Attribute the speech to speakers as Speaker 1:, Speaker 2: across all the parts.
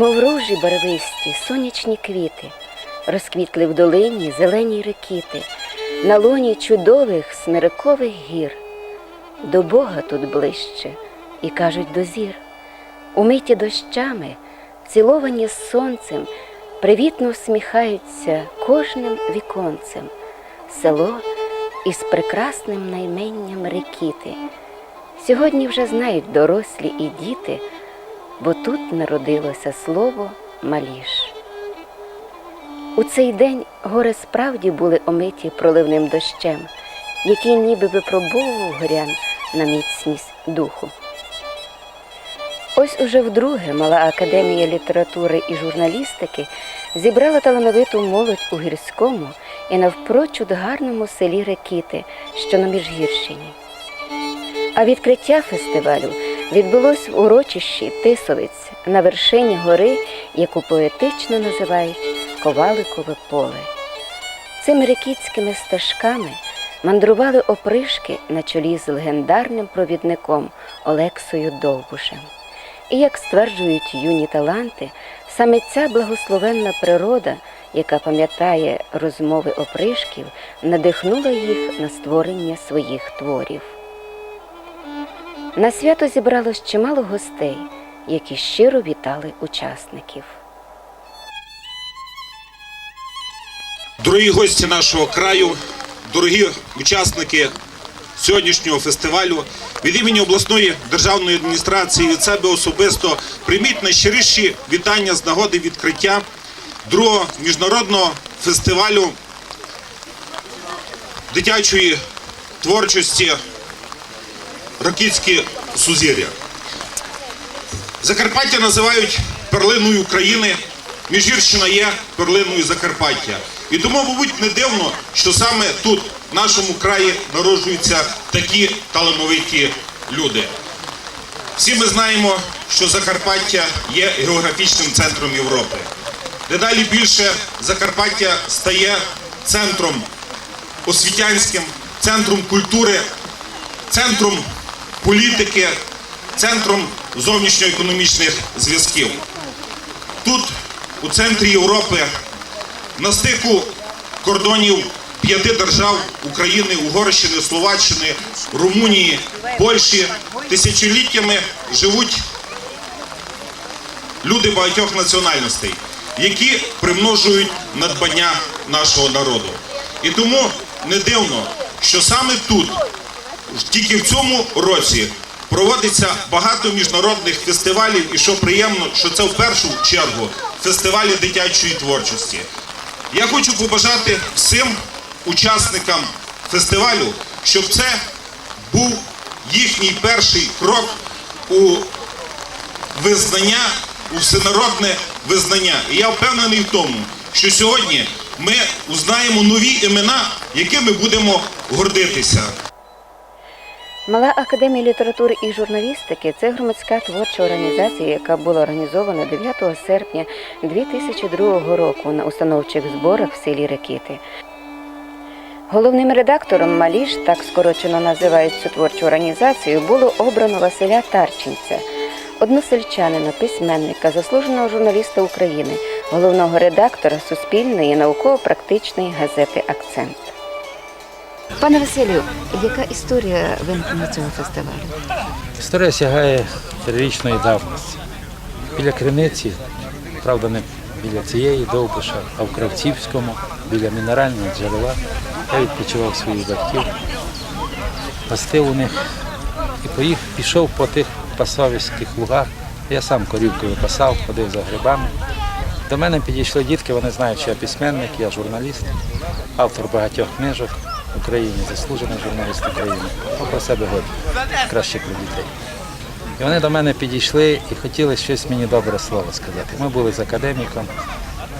Speaker 1: Мов ружі барвисті, сонячні квіти, розквітли в долині зелені рекіти, на лоні чудових смирикових гір. До Бога тут ближче, і кажуть до зір. Умиті дощами, ціловані сонцем, привітно всміхаються кожним віконцем. Село із прекрасним найменням рекіти. Сьогодні вже знають дорослі і діти, бо тут народилося слово Маліш. У цей день гори справді були омиті проливним дощем, який ніби випробовував горян на міцність духу. Ось уже вдруге мала академія літератури і журналістики зібрала талановиту молодь у гірському і навпрочуд гарному селі Рекіти, що на Міжгірщині. А відкриття фестивалю відбулось в урочищі Тисовець на вершині гори, яку поетично називають Коваликове поле. Цими рекітськими стежками мандрували опришки на чолі з легендарним провідником Олексою Довбушем. І як стверджують юні таланти, саме ця благословенна природа, яка пам'ятає розмови опришків, надихнула їх на створення своїх творів. На свято зібралось чимало гостей, які щиро вітали учасників.
Speaker 2: Дорогі гості нашого краю, дорогі учасники сьогоднішнього фестивалю, від імені обласної державної адміністрації від себе особисто прийміть найщиріші вітання з нагоди відкриття другого міжнародного фестивалю дитячої творчості Рокітські сузір'я. Закарпаття називають перлиною України, Міжгірщина є перлиною Закарпаття. І тому, мабуть, не дивно, що саме тут, в нашому краї, народжуються такі талановиті люди. Всі ми знаємо, що Закарпаття є географічним центром Європи. Дедалі більше Закарпаття стає центром освітянським, центром культури, центром політики, центром зовнішньоекономічних зв'язків. Тут, у центрі Європи, на стику кордонів п'яти держав України, Угорщини, Словаччини, Румунії, Польщі тисячоліттями живуть люди багатьох національностей, які примножують надбання нашого народу. І тому не дивно, що саме тут, тільки в цьому році, проводиться багато міжнародних фестивалів, і що приємно, що це в першу чергу фестивалі дитячої творчості. Я хочу побажати всім учасникам фестивалю, щоб це був їхній перший крок у визнання, у всенародне визнання. І я впевнений в тому, що сьогодні ми узнаємо нові імена, якими будемо гордитися.
Speaker 1: Мала академія літератури і журналістики це громадська творча організація, яка була організована 9 серпня 2002 року на установчих зборах в селі Рекіти. Головним редактором Маліш, так скорочено називають цю творчу організацію, було обрано Василя Тарченця, односельчанина, письменника, заслуженого журналіста України, головного редактора Суспільної науково-практичної газети Акцент. Пане Василю, яка історія виникнення цього фестивалю?
Speaker 3: Історія сягає трирічної давності. Біля криниці, правда, не біля цієї довбуша, а в Кравцівському, біля мінерального джерела. Я відпочивав своїх батьків, гостив у них і поїх, пішов по тих пасовиських лугах. Я сам корівку випасав, ходив за грибами. До мене підійшли дітки, вони знають, що я письменник, я журналіст, автор багатьох книжок Україні, заслужений журналіст України. Ну, про себе годі, краще про дітей. І вони до мене підійшли і хотіли щось мені добре слово сказати. Ми були з академіком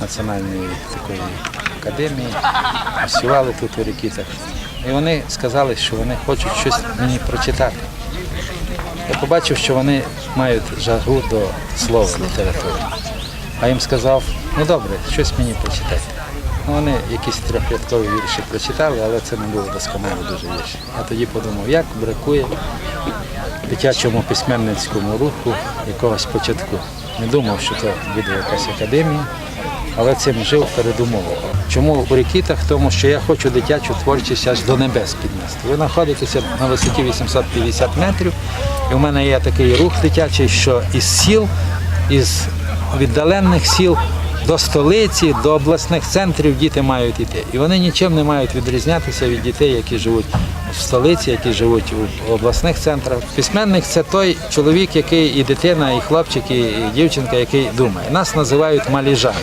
Speaker 3: національної такої академії, працювали тут у рекітах. І вони сказали, що вони хочуть щось мені прочитати. Я побачив, що вони мають жагу до слова літератури. А їм сказав, ну добре, щось мені прочитайте. Ну, вони якісь трьохрядкові вірші прочитали, але це не було досконало дуже вірші. Я тоді подумав, як бракує дитячому письменницькому руху якогось початку. Не думав, що це буде якась академія, але цим жив передумовував. Чому у Рікітах? Тому що я хочу дитячу творчість аж до небес піднести. Ви знаходитеся на висоті 850 метрів, і в мене є такий рух дитячий, що із сіл, із віддалених сіл до столиці, до обласних центрів діти мають йти. І вони нічим не мають відрізнятися від дітей, які живуть в столиці, які живуть у обласних центрах. Письменник це той чоловік, який і дитина, і хлопчик, і дівчинка, який думає. Нас називають маліжани.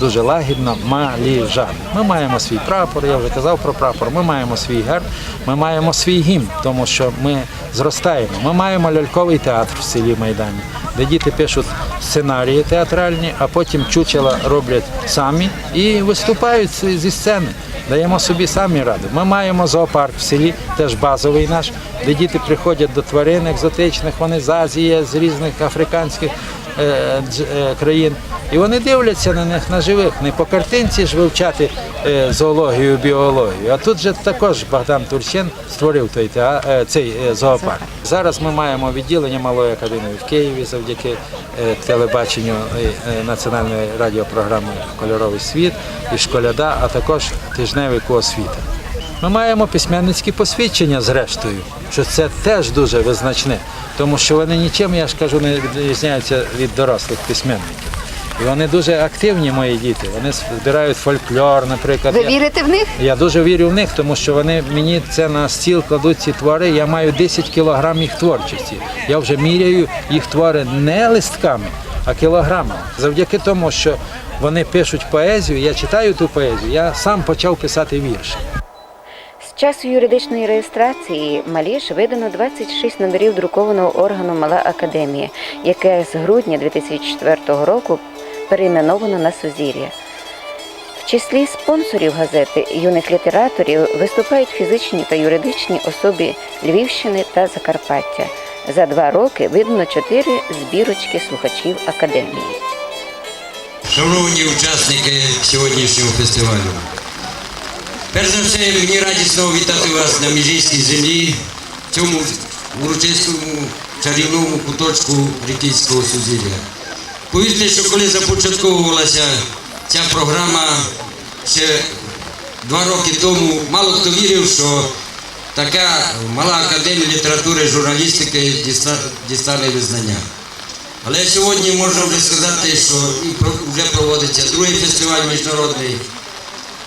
Speaker 3: Дуже лагідно маліжани. Ми маємо свій прапор, я вже казав про прапор. Ми маємо свій герб, ми маємо свій гімн, тому що ми зростаємо. Ми маємо ляльковий театр в селі Майдані, де діти пишуть сценарії театральні, а потім чучела роблять самі і виступають зі сцени. Даємо собі самі раду. Ми маємо зоопарк в селі, теж базовий наш, де діти приходять до тварин екзотичних, вони з Азії, з різних африканських країн. І вони дивляться на них на живих. Не по картинці ж вивчати е, зоологію, біологію. А тут же також Богдан Турчин створив той е, цей е, зоопарк. Зараз ми маємо відділення малої академії в Києві завдяки е, телебаченню е, е, національної радіопрограми Кольоровий світ і школяда, а також тижневий освіта. Ми маємо письменницькі посвідчення зрештою, що це теж дуже визначне, тому що вони нічим, я ж кажу, не відрізняються від дорослих письменників. І вони дуже активні, мої діти. Вони збирають фольклор, наприклад.
Speaker 1: Ви вірите в них?
Speaker 3: я дуже вірю в них, тому що вони мені це на стіл кладуть ці твори. Я маю 10 кілограм їх творчості. Я вже міряю їх твори не листками, а кілограмами. Завдяки тому, що вони пишуть поезію, я читаю ту поезію, я сам почав писати вірші.
Speaker 1: Часу юридичної реєстрації Маліш видано 26 номерів друкованого органу Мала Академія, яке з грудня 2004 року перейменовано на Сузір'я. В числі спонсорів газети юних літераторів виступають фізичні та юридичні особи Львівщини та Закарпаття. За два роки видано чотири збірочки слухачів академії.
Speaker 4: Шановні учасники сьогоднішнього фестивалю. Перш за все, мені радісно вітати вас на Міжійській землі, в цьому урочистому чарівному куточку Рікійського сузір'я. Повірте, що коли започатковувалася ця програма ще два роки тому, мало хто вірив, що така мала академія літератури журналістики дістане визнання. Але сьогодні можна вже сказати, що вже проводиться другий фестиваль міжнародний.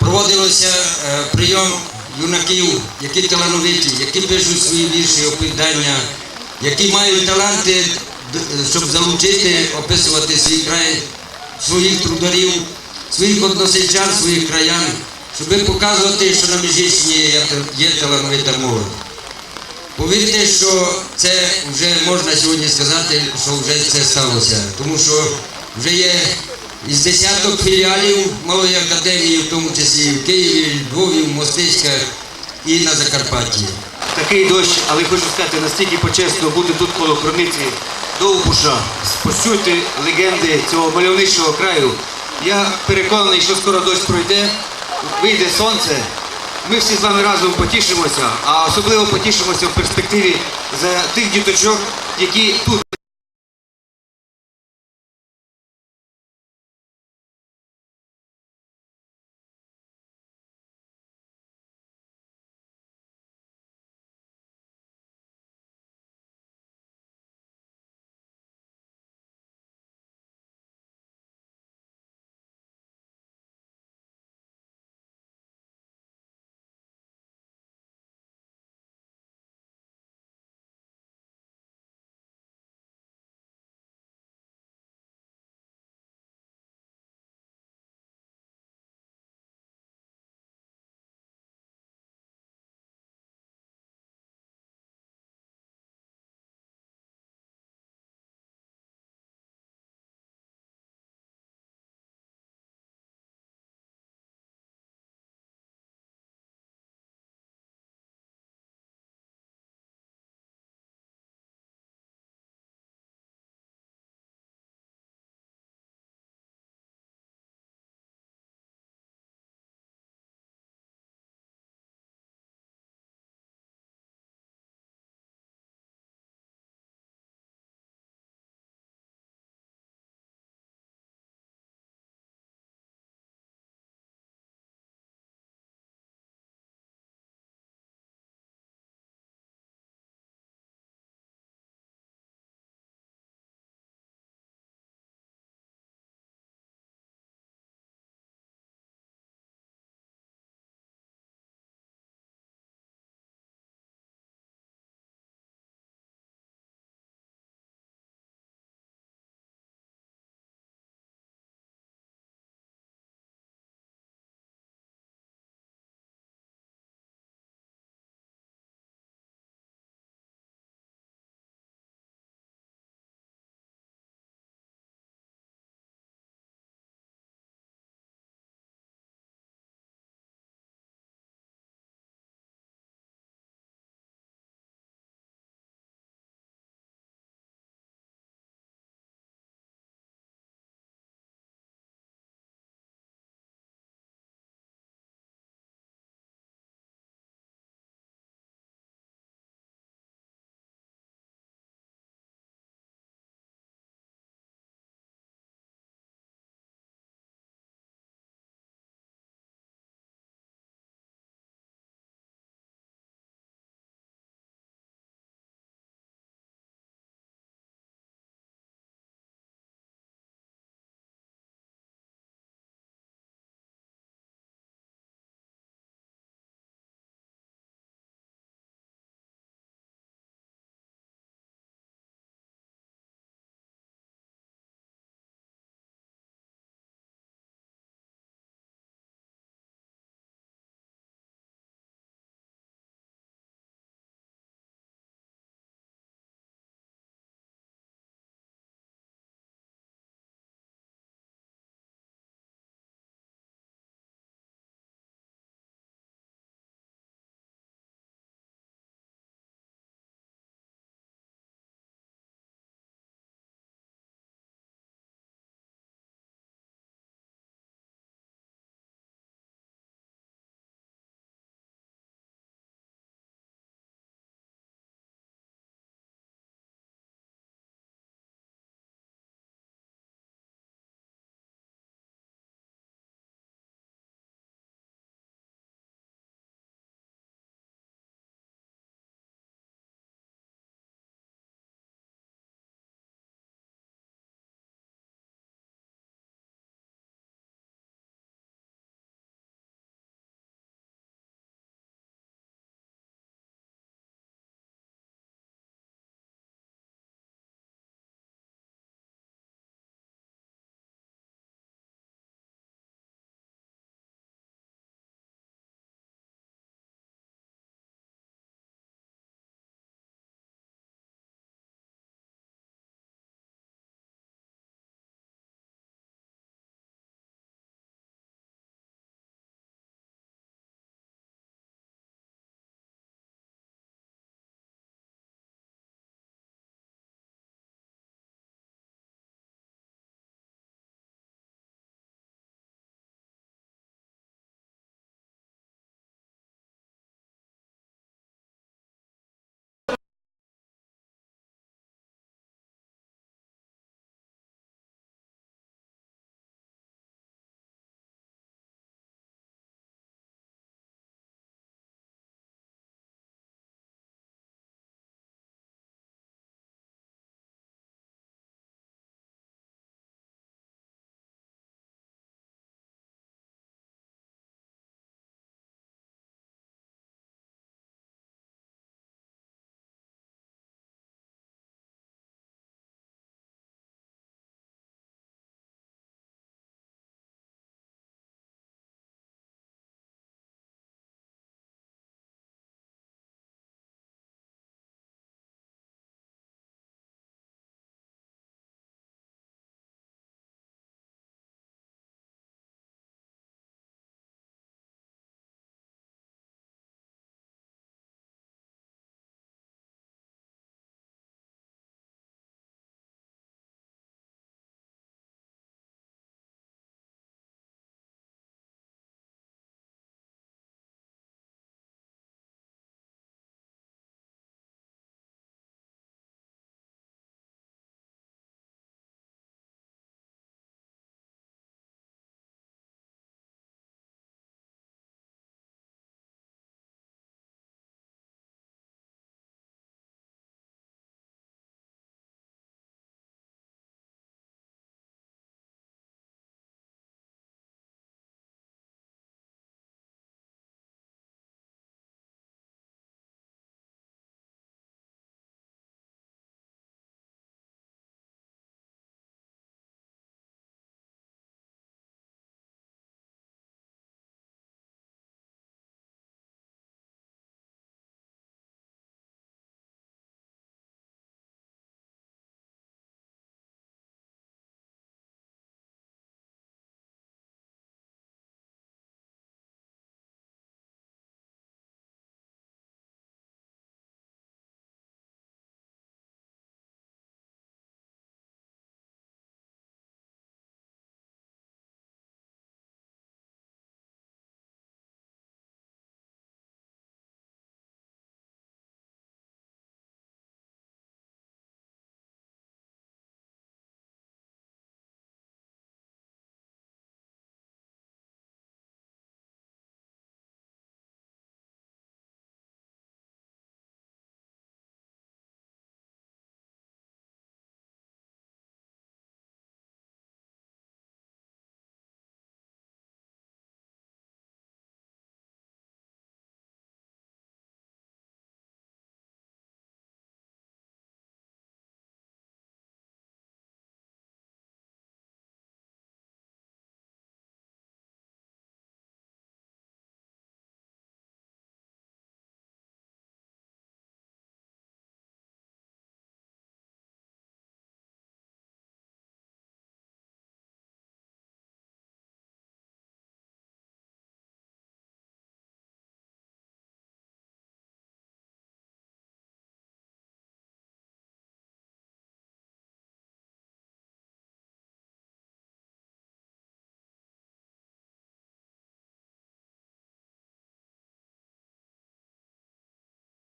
Speaker 4: Проводилося е, прийом юнаків, які талановиті, які пишуть свої вірші, оповідання, які мають таланти, щоб залучити, описувати свій край, своїх трударів, своїх односельчан, своїх краян, щоб показувати, що на Міжгірщині є, талановита молодь. Повірте, що це вже можна сьогодні сказати, що вже це сталося, тому що вже є із десяток філіалів малої академії, в тому числі в Києві, Львові, в Мостиськах і на Закарпатті.
Speaker 5: Такий дощ, але хочу сказати, настільки почесно бути тут коло криниці Довбуша, почути легенди цього мальовничого краю. Я переконаний, що скоро дощ пройде, вийде сонце. Ми всі з вами разом потішимося, а особливо потішимося в перспективі за тих діточок, які тут.